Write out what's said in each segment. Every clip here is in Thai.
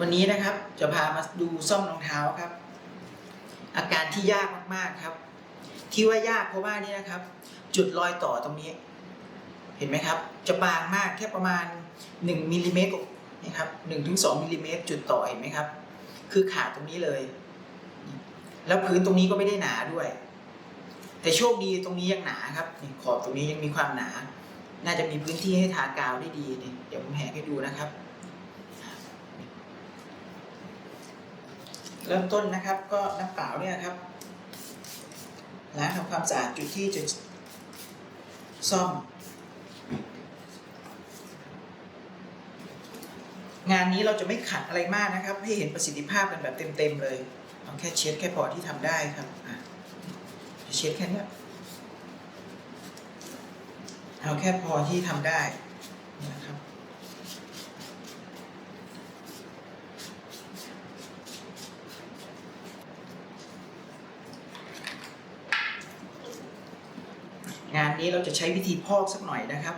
วันนี้นะครับจะพามาดูซ่อมรองเท้าครับ อาการที่ยากมากๆครับ ที่ว่ายากเพราะว่านี่นะครับ จุดรอยต่อตรงนี้ เห็นไหมครับ จะบางมากแค่ประมาณ1มิลลิเมตรนี่ครับหนึ่งถึงสองมิลลิเมตรจุดต่อเห็นไหมครับ คือขาดตรงนี้เลย แล้วพื้นตรงนี้ก็ไม่ได้หนาด้วย แต่โชคดีตรงนี้ยังหนาครับขอบตรงนี้ยังมีความหนา น่าจะมีพื้นที่ให้ทากาวได้ดีเดี๋ยวผมแหกให้ดูนะครับ ริ่มต้นนะครับก็น้ำเปล่าเนี่ยครับล้างทำความสะอาดจุดที่จะซ่อม งานนี้เราจะไม่ขัดอะไรมากนะครับ ให้เห็นประสิทธิภาพกันแบบเต็มๆเลยเอาแค่เช็ดแค่พอที่ทำได้ครับอะเช็ดแค่นี้เอาแค่พอที่ทำได้นะครับ งานนี้เราจะใช้วิธีพอกสักหน่อยนะครับ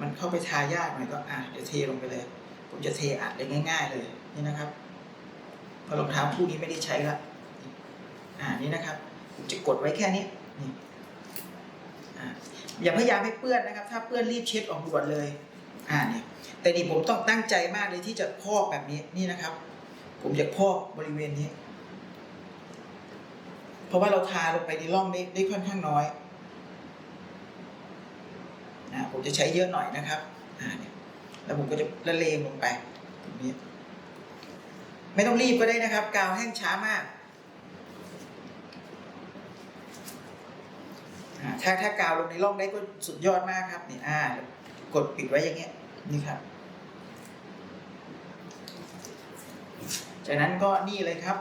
มันเข้าไปทายากหน่อยก็อะเดี๋ยวเทลงไปเลย ผมจะเทอัดเลยง่าย ๆ เลยนี่นะครับพอรองเท้าคู่นี้ไม่ได้ใช้ละอ่านี่นะครับผมจะกดไว้แค่นี้นี่อ่าอย่าพยายามให้เปื้อนนะครับ ถ้าเปื้อนรีบเช็ดออกด่วนเลยอ่านี่แต่นี่ผมต้องตั้งใจมากเลยที่จะพอกแบบนี้นี่นะครับ ผมจะพอกบริเวณนี้ เพราะว่าเราทาลงไปในร่องได้ได้ค่อนข้างน้อย ผมจะใช้เยอะหน่อยนะครับอ่าเนี่ยแล้วผมก็จะละเลงลงไปตรงนี้ ไม่ต้องรีบก็ได้นะครับ กาวแห้งช้ามากถ้าถ้ากาวลงในร่องได้ก็สุดยอดมากครับนี่อ่ากดปิดไว้อย่างเงี้ยนี่ครับ จากนั้นก็นี่เลยครับ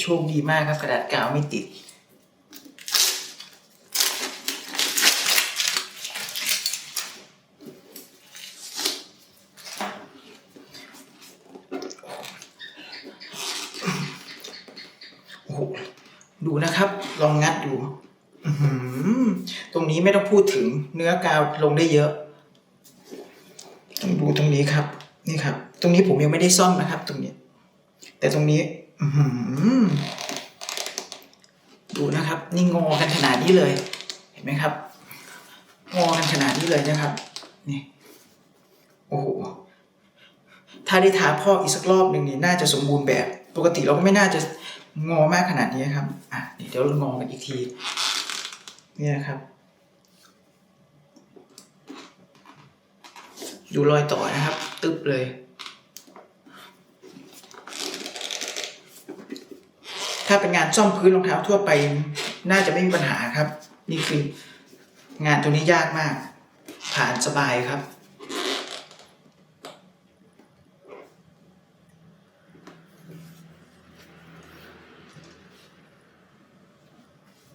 โชคดีมากครับกระดาษกาวไม่ติด โอ้โห ดูนะครับ ลองงัดดูตรงนี้ไม่ต้องพูดถึงเนื้อกาวลงได้เยอะ ต้องดูตรงนี้ครับ นี่ครับ ตรงนี้ผมยังไม่ได้ซ่อมนะครับ ตรงนี้ แต่ตรงนี้ ดูนะครับ นี่งอกันขนาดนี้เลย เห็นไหมครับ งอกันขนาดนี้เลยนะครับ นี่ โอ้โห ถ้าได้ทาพอกอีกสักรอบหนึ่งนี่น่าจะสมบูรณ์แบบ ปกติเราก็ไม่น่าจะงอมากขนาดนี้ครับ อะ เดี๋ยวเรางอกันอีกทีนี่นะครับ ดูรอยต่อนะครับ ตึบเลย ถ้าเป็นงานซ่อมพื้นรองเท้าทั่วไป น่าจะไม่มีปัญหาครับ นี่คืองานตัวนี้ยากมาก ผ่านสบายครับ